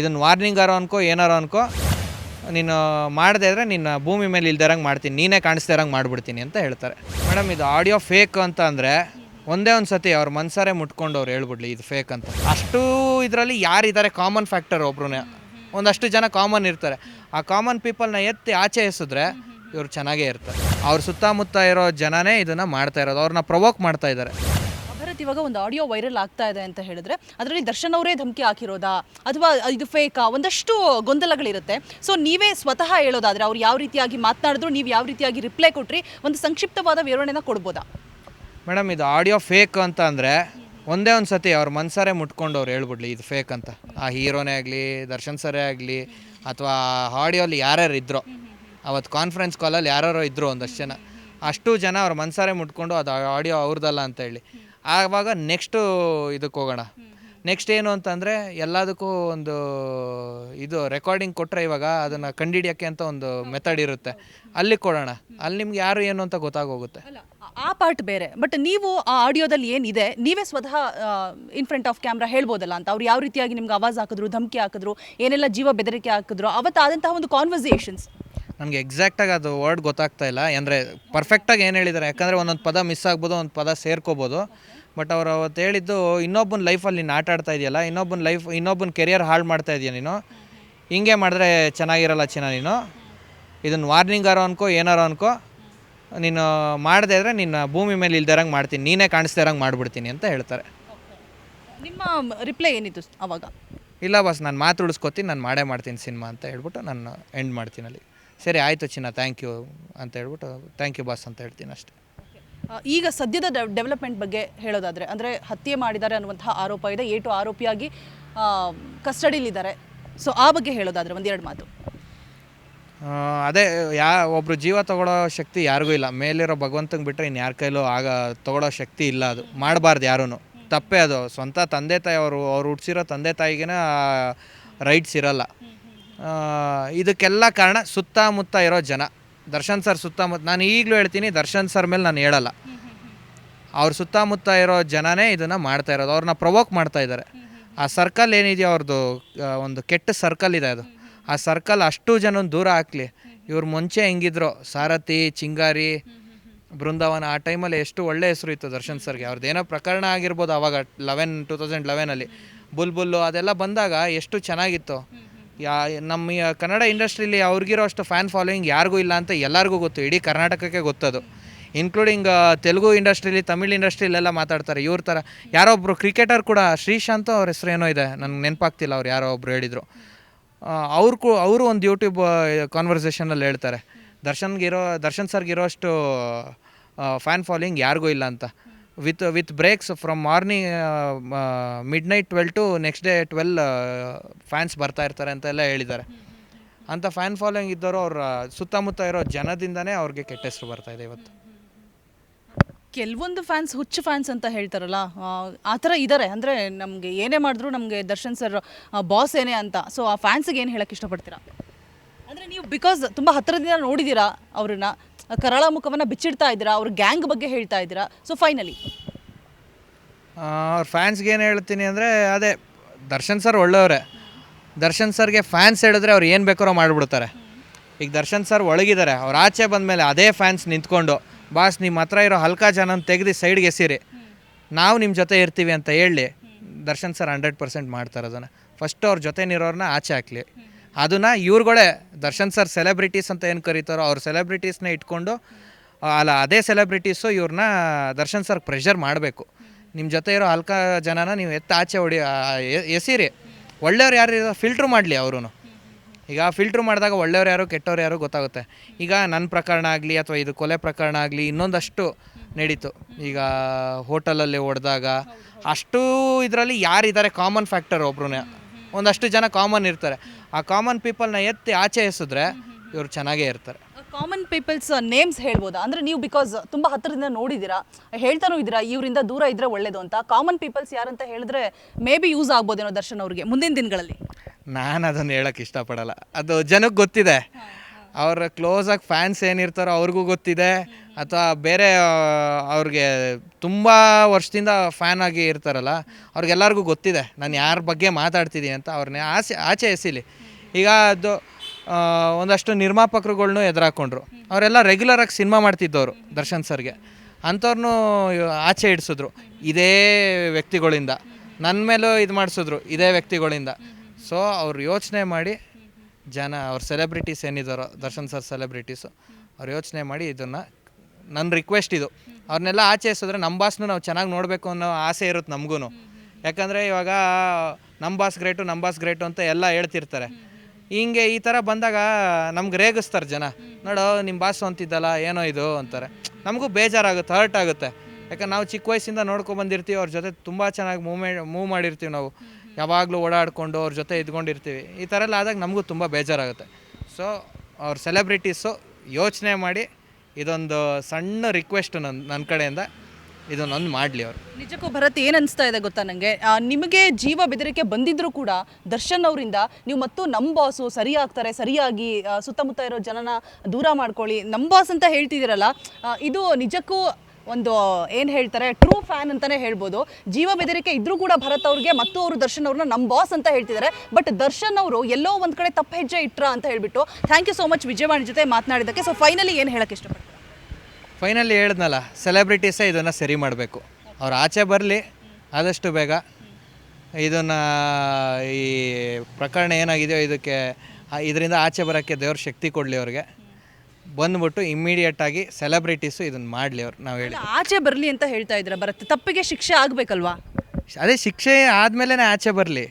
ಇದನ್ನು ವಾರ್ನಿಂಗಾರೋ ಅನ್ಕೋ, ಏನಾರೋ ಅನ್ಕೋ, ನೀನು ಮಾಡದೇ ಇದ್ರೆ ನಿನ್ನ ಭೂಮಿ ಮೇಲೆ ಇಲ್ದಿರಂಗೆ ಮಾಡ್ತೀನಿ, ನೀನೇ ಕಾಣಿಸ್ದೇ ಇರಂಗೆ ಮಾಡಿಬಿಡ್ತೀನಿ ಅಂತ ಹೇಳ್ತಾರೆ. ಮೇಡಮ್, ಇದು ಆಡಿಯೋ ಫೇಕ್ ಅಂತ ಅಂದರೆ ಒಂದೇ ಒಂದು ಸತಿ ಅವ್ರ ಮನ್ಸಾರೆ ಮುಟ್ಕೊಂಡು ಅವ್ರು ಹೇಳ್ಬಿಡ್ಲಿ ಇದು ಫೇಕ್ ಅಂತ. ಅಷ್ಟು ಇದರಲ್ಲಿ ಯಾರಿದ್ದಾರೆ ಕಾಮನ್ ಫ್ಯಾಕ್ಟರ್ ಒಬ್ರು ಒಂದಷ್ಟು ಜನ ಕಾಮನ್ ಇರ್ತಾರೆ. ಆ ಕಾಮನ್ ಪೀಪಲ್ನ ಎತ್ತಿ ಆಚೆ ಎಸಿದ್ರೆ ಇವರು ಚೆನ್ನಾಗೇ ಇರ್ತಾರೆ. ಅವ್ರ ಸುತ್ತಮುತ್ತ ಇರೋ ಜನನೇ ಇದನ್ನು ಮಾಡ್ತಾ ಇರೋದು. ಅವ್ರನ್ನ ಪ್ರವೋಕ್ ಮಾಡ್ತಾ ಇದ್ದಾರೆ. ಭರತ್ ಇವಾಗ ಒಂದು ಆಡಿಯೋ ವೈರಲ್ ಆಗ್ತಾ ಇದೆ ಅಂತ ಹೇಳಿದ್ರೆ ಅದರಲ್ಲಿ ದರ್ಶನ್ ಅವರೇ ಧಮಕಿ ಹಾಕಿರೋದಾ? ಅಥವಾ ಇದು ಫೇಕಾ ಒಂದಷ್ಟು ಗೊಂದಲಗಳಿರುತ್ತೆ. ಸೊ ನೀವೇ ಸ್ವತಃ ಹೇಳೋದಾದ್ರೆ ಅವ್ರು ಯಾವ ರೀತಿಯಾಗಿ ಮಾತನಾಡಿದ್ರು, ನೀವು ಯಾವ ರೀತಿಯಾಗಿ ರಿಪ್ಲೈ ಕೊಟ್ರಿ? ಒಂದು ಸಂಕ್ಷಿಪ್ತವಾದ ವಿವರಣೆನ ಕೊಡ್ಬೋದಾ? ಮೇಡಮ್, ಇದು ಆಡಿಯೋ ಫೇಕ್ ಅಂತ ಅಂದರೆ ಒಂದೇ ಒಂದು ಸತಿ ಅವ್ರ ಮನ್ಸಾರೆ ಮುಟ್ಕೊಂಡು ಅವ್ರು ಹೇಳ್ಬಿಡ್ಲಿ, ಇದು ಫೇಕ್ ಅಂತ. ಆ ಹೀರೋನೇ ಆಗಲಿ, ದರ್ಶನ್ ಸರೇ ಆಗಲಿ, ಅಥವಾ ಆಡಿಯೋಲಿ ಯಾರ್ಯಾರು ಇದ್ರೋ. ಅವತ್ತು ಕಾನ್ಫರೆನ್ಸ್ ಕಾಲಲ್ಲಿ ಯಾರ್ಯಾರೋ ಇದ್ದರು ಒಂದಷ್ಟು ಜನ. ಅಷ್ಟು ಜನ ಅವ್ರ ಮನ್ಸಾರೆ ಮುಟ್ಕೊಂಡು ಅದು ಆಡಿಯೋ ಅವ್ರದ್ದಲ್ಲ ಅಂತ ಹೇಳಿ. ಆವಾಗ ನೆಕ್ಸ್ಟು ಇದಕ್ಕೆ ಹೋಗೋಣ. ನೆಕ್ಸ್ಟ್ ಏನು ಅಂತಂದರೆ ಎಲ್ಲದಕ್ಕೂ ಒಂದು ಇದು ರೆಕಾರ್ಡಿಂಗ್ ಕೊಟ್ಟರೆ ಇವಾಗ ಅದನ್ನು ಕಂಡಿಡಿಯೋಕ್ಕೆ ಅಂತ ಒಂದು ಮೆಥಡ್ ಇರುತ್ತೆ. ಅಲ್ಲಿ ಕೊಡೋಣ. ಅಲ್ಲಿ ನಿಮ್ಗೆ ಯಾರು ಏನು ಅಂತ ಗೊತ್ತಾಗೋಗುತ್ತೆ. ಆ ಪಾರ್ಟ್ ಬೇರೆ. ಬಟ್ ನೀವು ಆ ಆಡಿಯೋದಲ್ಲಿ ಏನಿದೆ ನೀವೇ ಸ್ವತಃ ಇನ್ ಫ್ರಂಟ್ ಆಫ್ ಕ್ಯಾಮ್ರಾ ಹೇಳ್ಬೋದಲ್ಲ ಅಂತ. ಅವ್ರು ಯಾವ ರೀತಿಯಾಗಿ ನಿಮ್ಗೆ ಆವಾಜ್ ಹಾಕಿದ್ರು ಧಮಕಿ ಹಾಕಿದ್ರು ಏನೆಲ್ಲ ಜೀವ ಬೆದರಿಕೆ ಹಾಕಿದ್ರು ಅವತ್ತಾದಂತಹ ಒಂದು ಕಾನ್ವರ್ಸೇಷನ್ಸ್ ನನಗೆ ಎಕ್ಸಾಕ್ಟಾಗಿ ಅದು ವರ್ಡ್ ಗೊತ್ತಾಗ್ತಾ ಇಲ್ಲ. ಅಂದರೆ ಪರ್ಫೆಕ್ಟಾಗಿ ಏನು ಹೇಳಿದ್ದಾರೆ ಯಾಕಂದರೆ ಒಂದೊಂದು ಪದ ಮಿಸ್ ಆಗ್ಬೋದು ಒಂದು ಪದ ಸೇರ್ಕೋಬೋದು. ಬಟ್ ಅವ್ರು ಅವತ್ತು ಹೇಳಿದ್ದು ಇನ್ನೊಬ್ಬನ ಲೈಫಲ್ಲಿ ನೀನು ಆಟ ಆಡ್ತಾ ಇದೆಯಲ್ಲ ಇನ್ನೊಬ್ಬನ ಲೈಫ್ ಇನ್ನೊಬ್ಬನ ಕೆರಿಯರ್ ಹಾಳು ಮಾಡ್ತಾ ಇದೆಯಾ ನೀನು? ಹಿಂಗೆ ಮಾಡಿದ್ರೆ ಚೆನ್ನಾಗಿರಲ್ಲ ಚಿನ್ನ ನೀನು? ಇದನ್ನು ವಾರ್ನಿಂಗಾರೋ ಅನ್ಕೋ ಏನಾರೋ ಅನ್ಕೋ. ನೀನು ಮಾಡದೇ ಇದ್ರೆ ನಿನ್ನ ಭೂಮಿ ಮೇಲೆ ಇಲ್ದಿರಂಗೆ ಮಾಡ್ತೀನಿ ನೀನೇ ಕಾಣಿಸ್ತಾ ಇರಂಗೆ ಮಾಡಿಬಿಡ್ತೀನಿ ಅಂತ ಹೇಳ್ತಾರೆ. ನಿಮ್ಮ ರಿಪ್ಲೈ ಏನಿತ್ತು ಅವಾಗ? ಇಲ್ಲ ಬಸ್ ನಾನು ಮಾತು ಉಳಿಸ್ಕೊತೀನಿ ನಾನು ಮಾಡೇ ಮಾಡ್ತೀನಿ ಸಿನಿಮಾ ಅಂತ ಹೇಳ್ಬಿಟ್ಟು ನಾನು ಎಂಡ್ ಮಾಡ್ತೀನಿ ಅಲ್ಲಿ. ಸರಿ ಆಯಿತು ಚಿನ್ನ ಥ್ಯಾಂಕ್ ಯು ಅಂತ ಹೇಳ್ಬಿಟ್ಟು ಥ್ಯಾಂಕ್ ಯು ಬಾಸ್ ಅಂತ ಹೇಳ್ತೀನಿ ಅಷ್ಟೇ. ಆ, ಈಗ ಸದ್ಯದ ಡೆವಲಪ್ಮೆಂಟ್ ಬಗ್ಗೆ ಹೇಳೋದಾದರೆ ಅಂದರೆ ಹತ್ಯೆ ಮಾಡಿದ್ದಾರೆ ಅನ್ನುವಂತಹ ಆರೋಪ ಇದೆ ಏಟು ಆರೋಪಿಯಾಗಿ ಕಸ್ಟಡಿಲಿದ್ದಾರೆ. ಸೊ ಆ ಬಗ್ಗೆ ಹೇಳೋದಾದರೆ ಒಂದೆರಡು ಮಾತು. ಆ, ಅದೇ ಯಾ ಒಬ್ರು ಜೀವ ತಗೊಳ್ಳೋ ಶಕ್ತಿ ಯಾರಿಗೂ ಇಲ್ಲ. ಮೇಲಿರೋ ಭಗವಂತಂಗೆ ಬಿಟ್ಟರೆ ಇನ್ನು ಯಾರ ಕೈಲೂ ಆಗ ತಗೊಳ್ಳೋ ಶಕ್ತಿ ಇಲ್ಲ ಅದು. ಮಾಡಬಾರ್ದು ಯಾರೂ ತಪ್ಪೇ ಅದು. ಸ್ವಂತ ತಂದೆ ತಾಯಿ ಅವರು ಅವ್ರು ಹುಟ್ಟಿಸಿರೋ ತಂದೆ ತಾಯಿಗೇನ ರೈಟ್ಸ್ ಇರಲ್ಲ. ಇದಕ್ಕೆಲ್ಲ ಕಾರಣ ಸುತ್ತಮುತ್ತ ಇರೋ ಜನ. ದರ್ಶನ್ ಸರ್ ಸುತ್ತಮುತ್ತ, ನಾನು ಈಗಲೂ ಹೇಳ್ತೀನಿ ದರ್ಶನ್ ಸರ್ ಮೇಲೆ ನಾನು ಹೇಳಲ್ಲ. ಅವ್ರ ಸುತ್ತಮುತ್ತ ಇರೋ ಜನನೇ ಇದನ್ನು ಮಾಡ್ತಾ ಇರೋದು. ಅವ್ರನ್ನ ಪ್ರವೋಕ್ ಮಾಡ್ತಾ ಇದ್ದಾರೆ ಆ ಸರ್ಕಲ್ ಏನಿದೆಯೋ ಅವ್ರದ್ದು ಒಂದು ಕೆಟ್ಟ ಸರ್ಕಲ್ ಇದೆ ಅದು. ಆ ಸರ್ಕಲ್ ಅಷ್ಟು ಜನ ದೂರ ಹಾಕ್ಲಿ. ಇವ್ರು ಮುಂಚೆ ಹೆಂಗಿದ್ರು, ಸಾರಥಿ, ಚಿಂಗಾರಿ, ಬೃಂದಾವನ, ಆ ಟೈಮಲ್ಲಿ ಎಷ್ಟು ಒಳ್ಳೆ ಹೆಸರು ಇತ್ತು ದರ್ಶನ್ ಸರ್ಗೆ. ಅವ್ರದ್ದು ಏನೋ ಪ್ರಕರಣ ಆಗಿರ್ಬೋದು ಅವಾಗ ಲೆವೆನ್ ಟೂ ತೌಸಂಡ್ ಲೆವೆನಲ್ಲಿ ಬುಲ್ಬುಲ್ಲು ಅದೆಲ್ಲ ಬಂದಾಗ ಎಷ್ಟು ಚೆನ್ನಾಗಿತ್ತು. ಯಾ, ನಮ್ಮ ಕನ್ನಡ ಇಂಡಸ್ಟ್ರೀಲಿ ಅವ್ರಿಗಿರೋ ಅಷ್ಟು ಫ್ಯಾನ್ ಫಾಲೋಯಿಂಗ್ ಯಾರಿಗೂ ಇಲ್ಲ ಅಂತ ಎಲ್ಲರಿಗೂ ಗೊತ್ತು. ಇಡೀ ಕರ್ನಾಟಕಕ್ಕೆ ಗೊತ್ತದು. ಇನ್ಕ್ಲೂಡಿಂಗ್ ತೆಲುಗು ಇಂಡಸ್ಟ್ರೀಲಿ, ತಮಿಳ್ ಇಂಡಸ್ಟ್ರೀಲೆಲ್ಲ ಮಾತಾಡ್ತಾರೆ. ಇವ್ರ ಥರ ಯಾರೋ ಒಬ್ಬರು ಕ್ರಿಕೆಟರ್ ಕೂಡ ಶ್ರೀಶಾಂತ್ ಅವ್ರ ಹೆಸರು ಏನೋ ಇದೆ. ನನಗೆ ನೆನಪಾಗ್ತಿಲ್ಲ ಅವ್ರು ಯಾರೋ ಒಬ್ರು ಹೇಳಿದರು. ಅವ್ರು ಕೂ, ಅವರು ಒಂದು ಯೂಟ್ಯೂಬ್ ಕಾನ್ವರ್ಸೇಷನಲ್ಲಿ ಹೇಳ್ತಾರೆ. ದರ್ಶನ್ಗಿರೋ ದರ್ಶನ್ ಸರ್ಗಿರೋ ಅಷ್ಟು ಫ್ಯಾನ್ ಫಾಲೋಯಿಂಗ್ ಯಾರಿಗೂ ಇಲ್ಲ ಅಂತ. With with breaks from morning midnight twelve to next day twelve fans ಬರ್ತಾ ಇರ್ತಾರೆ ಅಂತ ಎಲ್ಲ ಹೇಳಿದ್ದಾರೆ. ಅಂತ ಫ್ಯಾನ್ ಫಾಲೋಯಿಂಗ್ ಇದ್ದವರು ಅವ್ರ ಸುತ್ತಮುತ್ತ ಇರೋ ಜನದಿಂದನೇ ಅವ್ರಿಗೆ ಕೆಟ್ಟ ಹೆಸರು ಬರ್ತಾ ಇದೆ ಇವತ್ತು. ಕೆಲವೊಂದು ಫ್ಯಾನ್ಸ್ ಹುಚ್ಚು ಫ್ಯಾನ್ಸ್ ಅಂತ ಹೇಳ್ತಾರಲ್ಲ ಆ, ಆ ಥರ ಇದ್ದಾರೆ ಅಂದರೆ ನಮಗೆ ಏನೇ ಮಾಡಿದ್ರು ನಮಗೆ ದರ್ಶನ್ ಸರ್ ಬಾಸ್ ಏನೇ ಅಂತ. ಸೊ ಆ ಫ್ಯಾನ್ಸಿಗೆ ಏನು ಹೇಳಕ್ಕೆ ಇಷ್ಟಪಡ್ತೀರಾ? ಅಂದರೆ ನೀವು ಬಿಕಾಸ್ ತುಂಬ ಹತ್ತಿರದಿಂದ ನೋಡಿದ್ದೀರಾ ಅವ್ರನ್ನ ಕರಾಳ ಮುಖವನ್ನು ಬಿಚ್ಚಿಡ್ತಾ ಇದ್ದೀರಾ? ಅವ್ರ ಗ್ಯಾಂಗ್ ಬಗ್ಗೆ ಹೇಳ್ತಾ ಇದ್ದೀರಾ? ಸೊ ಫೈನಲಿ ಅವ್ರ ಫ್ಯಾನ್ಸ್ಗೆ ಏನು ಹೇಳ್ತೀನಿ ಅಂದರೆ, ಅದೇ, ದರ್ಶನ್ ಸರ್ ಒಳ್ಳೆಯವರೇ. ದರ್ಶನ್ ಸರ್ಗೆ ಫ್ಯಾನ್ಸ್ ಹೇಳಿದ್ರೆ ಅವ್ರು ಏನು ಬೇಕಾರೋ ಮಾಡಿಬಿಡ್ತಾರೆ. ಈಗ ದರ್ಶನ್ ಸರ್ ಒಳಗಿದ್ದಾರೆ. ಅವ್ರು ಆಚೆ ಬಂದಮೇಲೆ ಅದೇ ಫ್ಯಾನ್ಸ್ ನಿಂತ್ಕೊಂಡು, ಬಾಸ್ ನಿಮ್ಮ ಹತ್ರ ಇರೋ ಹಲ್ಕಾ ಜನನ ತೆಗೆದು ಸೈಡ್ಗೆ ಎಸಿರಿ. ನಾವು ನಿಮ್ಮ ಜೊತೆ ಇರ್ತೀವಿ ಅಂತ ಹೇಳಿ, ದರ್ಶನ್ ಸರ್ ಹಂಡ್ರೆಡ್ ಪರ್ಸೆಂಟ್ ಮಾಡ್ತಾರೆ ಅದನ್ನು ಫಸ್ಟ್ ಅವ್ರ ಜೊತೆನಿರೋರನ್ನ ಆಚೆ ಹಾಕ್ಲಿ. ಅದನ್ನು ಇವ್ರುಗಳೇ, ದರ್ಶನ್ ಸರ್ ಸೆಲೆಬ್ರಿಟೀಸ್ ಅಂತ ಏನು ಕರೀತಾರೋ ಅವ್ರ ಸೆಲೆಬ್ರಿಟೀಸ್ನ ಇಟ್ಕೊಂಡು ಅಲ್ಲ, ಅದೇ ಸೆಲೆಬ್ರಿಟೀಸು ಇವ್ರನ್ನ ದರ್ಶನ್ ಸರ್ ಪ್ರೆಷರ್ ಮಾಡಬೇಕು. ನಿಮ್ಮ ಜೊತೆ ಇರೋ ಅಲ್ಕ ಜನನ ನೀವು ಎತ್ತ ಆಚೆ ಹೊಡಿ ಎಸಿರಿ. ಒಳ್ಳೆಯವ್ರು ಯಾರು ಫಿಲ್ಟ್ರ್ ಮಾಡಲಿ ಅವರು ಈಗ ಫಿಲ್ಟ್ರ್ ಮಾಡಿದಾಗ ಒಳ್ಳೆಯವ್ರು ಯಾರು, ಕೆಟ್ಟವ್ರು ಯಾರು ಗೊತ್ತಾಗುತ್ತೆ. ಈಗ ನನ್ನ ಪ್ರಕರಣ ಆಗಲಿ ಅಥವಾ ಇದು ಕೊಲೆ ಪ್ರಕರಣ ಆಗಲಿ ಇನ್ನೊಂದಷ್ಟು ನಡೀತು. ಈಗ ಹೋಟೆಲಲ್ಲಿ ಹೊಡೆದಾಗ ಅಷ್ಟು ಇದರಲ್ಲಿ ಯಾರಿದ್ದಾರೆ ಕಾಮನ್ ಫ್ಯಾಕ್ಟರ್ ಒಬ್ರು ಒಂದಷ್ಟು ಜನ ಕಾಮನ್ ಇರ್ತಾರೆ. ಆ ಕಾಮನ್ ಪೀಪಲ್ನ ಎತ್ತಿ ಆಚೆ ಎಸಿದ್ರೆ ಇವರು ಚೆನ್ನಾಗೇ ಇರ್ತಾರೆ. ಕಾಮನ್ ಪೀಪಲ್ಸ್ ನೇಮ್ಸ್ ಹೇಳ್ಬೋದಾ? ಅಂದರೆ ನೀವು ಬಿಕಾಸ್ ತುಂಬ ಹತ್ತಿರದಿಂದ ನೋಡಿದ್ದೀರಾ ಹೇಳ್ತಾನೂ ಇದ್ದೀರಾ ಇವರಿಂದ ದೂರ ಇದ್ರೆ ಒಳ್ಳೇದು ಅಂತ. ಕಾಮನ್ ಪೀಪಲ್ಸ್ ಯಾರಂತ ಹೇಳಿದ್ರೆ ಮೇ ಬಿ ಯೂಸ್ ಆಗ್ಬೋದೇನೋ ದರ್ಶನ್ ಅವ್ರಿಗೆ ಮುಂದಿನ ದಿನಗಳಲ್ಲಿ. ನಾನು ಅದನ್ನು ಹೇಳಕ್ಕೆ ಇಷ್ಟಪಡಲ್ಲ. ಅದು ಜನಕ್ಕೆ ಗೊತ್ತಿದೆ. ಅವ್ರ ಕ್ಲೋಸಾಗಿ ಫ್ಯಾನ್ಸ್ ಏನಿರ್ತಾರೋ ಅವ್ರಿಗೂ ಗೊತ್ತಿದೆ. ಅಥವಾ ಬೇರೆ ಅವ್ರಿಗೆ ತುಂಬ ವರ್ಷದಿಂದ ಫ್ಯಾನ್ ಆಗಿ ಇರ್ತಾರಲ್ಲ ಅವ್ರಿಗೆಲ್ಲರಿಗೂ ಗೊತ್ತಿದೆ. ನಾನು ಯಾರ ಬಗ್ಗೆ ಮಾತಾಡ್ತಿದ್ದೀನಿ ಅಂತ ಅವ್ರನ್ನ ಆಸೆ ಆಚೆ ಎಸಿಲಿ. ಈಗ ಅದು ಒಂದಷ್ಟು ನಿರ್ಮಾಪಕರುಗಳ್ನು ಎದುರಾಕೊಂಡ್ರು. ಅವರೆಲ್ಲ ರೆಗ್ಯುಲರಾಗಿ ಸಿನಿಮಾ ಮಾಡ್ತಿದ್ದವರು ದರ್ಶನ್ ಸರ್ಗೆ. ಅಂಥವ್ರನ್ನೂ ಆಚೆ ಇಡಿಸಿದ್ರು. ಇದೇ ವ್ಯಕ್ತಿಗಳಿಂದ. ನನ್ನ ಮೇಲೂ ಇದು ಮಾಡಿಸಿದ್ರು, ಇದೇ ವ್ಯಕ್ತಿಗಳಿಂದ. ಸೊ ಅವ್ರು ಯೋಚನೆ ಮಾಡಿ ಜನ, ಅವ್ರ ಸೆಲೆಬ್ರಿಟೀಸ್ ಏನಿದ್ದಾರೋ ದರ್ಶನ್ ಸರ್ ಸೆಲೆಬ್ರಿಟೀಸು ಅವ್ರು ಯೋಚನೆ ಮಾಡಿ ಇದನ್ನು ನನ್ನ ರಿಕ್ವೆಸ್ಟ್ ಇದು. ಅವ್ರನ್ನೆಲ್ಲ ಆಚೆ ಎಸಿದ್ರೆ ನಮ್ಮ ಬಾಸ್ನು ನಾವು ಚೆನ್ನಾಗಿ ನೋಡಬೇಕು ಅನ್ನೋ ಆಸೆ ಇರುತ್ತೆ ನಮಗೂ ಯಾಕಂದರೆ ಇವಾಗ ನಮ್ಮ ಬಾಸ್ ಗ್ರೇಟು ನಮ್ಮ ಬಾಸ್ ಗ್ರೇಟು ಅಂತ ಎಲ್ಲ ಹೇಳ್ತಿರ್ತಾರೆ. ಹಿಂಗೆ ಈ ಥರ ಬಂದಾಗ ನಮ್ಗೆ ರೇಗಿಸ್ತಾರೆ ಜನ. ನೋಡು ನಿಮ್ಮ ಬಾಸು ಅಂತಿದ್ದಲ್ಲ, ಏನೋ ಇದು ಅಂತಾರೆ. ನಮಗೂ ಬೇಜಾರಾಗುತ್ತೆ ಹರ್ಟ್ ಆಗುತ್ತೆ. ಯಾಕಂದ್ರೆ ನಾವು ಚಿಕ್ಕ ವಯಸ್ಸಿಂದ ನೋಡ್ಕೊಂಡು ಬಂದಿರ್ತೀವಿ, ಅವ್ರ ಜೊತೆ ತುಂಬ ಚೆನ್ನಾಗಿ ಮೂವ್ಮೆ ಮೂವ್ ಮಾಡಿರ್ತೀವಿ ನಾವು. ಯಾವಾಗಲೂ ಓಡಾಡಿಕೊಂಡು ಅವ್ರ ಜೊತೆ ಇದ್ಕೊಂಡಿರ್ತೀವಿ. ಈ ಥರ ಎಲ್ಲ ಆದಾಗ ನಮಗೂ ತುಂಬ ಬೇಜಾರಾಗುತ್ತೆ. ಸೊ ಅವ್ರ ಸೆಲೆಬ್ರಿಟೀಸು ಯೋಚನೆ ಮಾಡಿ ಇದೊಂದು ಸಣ್ಣ ರಿಕ್ವೆಸ್ಟ್ ನನ್ನ ನನ್ನ ಕಡೆಯಿಂದ. ಇದನ್ನೊಂದು ಮಾಡಲಿ ಅವರು. ನಿಜಕ್ಕೂ ಭರತ್ ಏನು ಅನಿಸ್ತಾ ಇದೆ ಗೊತ್ತಾ ನನಗೆ ನಿಮಗೆ ಜೀವ ಬೆದರಿಕೆ ಬಂದಿದ್ರೂ ಕೂಡ ದರ್ಶನ್ ಅವರಿಂದ ನೀವು ಮತ್ತು ನಮ್ಮ ಬಾಸು ಸರಿ ಸರಿಯಾಗಿ ಸುತ್ತಮುತ್ತ ಇರೋ ಜನನ ದೂರ ಮಾಡ್ಕೊಳ್ಳಿ. ನಮ್ಮ ಬಾಸ್ ಅಂತ ಹೇಳ್ತಿದ್ದೀರಲ್ಲ ಇದು ನಿಜಕ್ಕೂ ಒಂದು, ಏನು ಹೇಳ್ತಾರೆ ಟ್ರೂ ಫ್ಯಾನ್ ಅಂತಾನೆ ಹೇಳ್ಬೋದು. ಜೀವ ಬೆದರಿಕೆ ಇದ್ರೂ ಕೂಡ ಭರತ್ ಅವ್ರಿಗೆ ಮತ್ತು ಅವರು ದರ್ಶನ್ ಅವ್ರನ್ನ ನಮ್ಮ ಬಾಸ್ ಅಂತ ಹೇಳ್ತಿದ್ದಾರೆ. ಬಟ್ ದರ್ಶನ್ ಅವರು ಎಲ್ಲೋ ಒಂದು ಕಡೆ ತಪ್ಪು ಹೆಜ್ಜೆ ಇಟ್ರ ಅಂತ ಹೇಳ್ಬಿಟ್ಟು thank you so much Vijayavani ಜೊತೆ ಮಾತನಾಡಿದ್ದಕ್ಕೆ. ಸೊ ಫೈನಲಿ ಏನು ಹೇಳಕ್ಕೆ ಇಷ್ಟಪಡ್ತೀನಿ ಫೈನಲಿ ಹೇಳ್ದ್ನಲ್ಲ ಸೆಲೆಬ್ರಿಟೀಸೇ ಇದನ್ನು ಸರಿ ಮಾಡಬೇಕು. ಅವ್ರು ಆಚೆ ಬರಲಿ ಆದಷ್ಟು ಬೇಗ. ಇದನ್ನು ಈ ಪ್ರಕರಣ ಏನಾಗಿದೆಯೋ ಇದಕ್ಕೆ ಇದರಿಂದ ಆಚೆ ಬರೋಕ್ಕೆ ದೇವ್ರ ಶಕ್ತಿ ಕೊಡಲಿ ಅವ್ರಿಗೆ. ಬಂದ್ಬಿಟ್ಟು ಇಮ್ಮಿಡಿಯೇಟಾಗಿ ಸೆಲೆಬ್ರಿಟೀಸು ಇದನ್ನು ಮಾಡಲಿ ಅವ್ರು ನಾವು ಹೇಳಿ. ಆಚೆ ಬರಲಿ ಅಂತ ಹೇಳ್ತಾ ಇದ್ರೆ ಬರುತ್ತೆ. ತಪ್ಪಿಗೆ ಶಿಕ್ಷೆ ಆಗಬೇಕಲ್ವಾ? ಅದೇ ಶಿಕ್ಷೆ ಆದಮೇಲೆ ಆಚೆ ಬರಲಿ.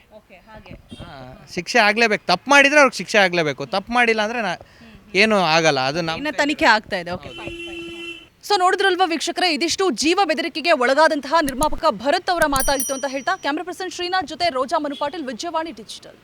ಶಿಕ್ಷೆ ಆಗಲೇಬೇಕು. ತಪ್ಪು ಮಾಡಿದರೆ ಅವ್ರಿಗೆ ಶಿಕ್ಷೆ ಆಗಲೇಬೇಕು. ತಪ್ಪು ಮಾಡಿಲ್ಲ ಅಂದರೆ ನಾ ಏನೂ ಆಗಲ್ಲ. ಅದು ನಮ್ಮ ತನಿಖೆ ಆಗ್ತಾ ಇದೆ. ಓಕೆ ಸೊ ನೋಡಿದ್ರಲ್ವಾ ವೀಕ್ಷಕರೇ, ಇದಿಷ್ಟು ಜೀವ ಬೆದರಿಕೆಗೆ ಒಳಗಾದಂತಹ ನಿರ್ಮಾಪಕ ಭರತ್ ಅವರ ಮಾತಾಗಿತ್ತು ಅಂತ ಹೇಳ್ತಾ, ಕ್ಯಾಮ್ರಾ ಪರ್ಸನ್ ಶ್ರೀನಾಥ್ ಜೊತೆ ರೋಜಾ ಮನು ಪಾಟೀಲ್, ವಿಜಯವಾಣಿ ಡಿಜಿಟಲ್.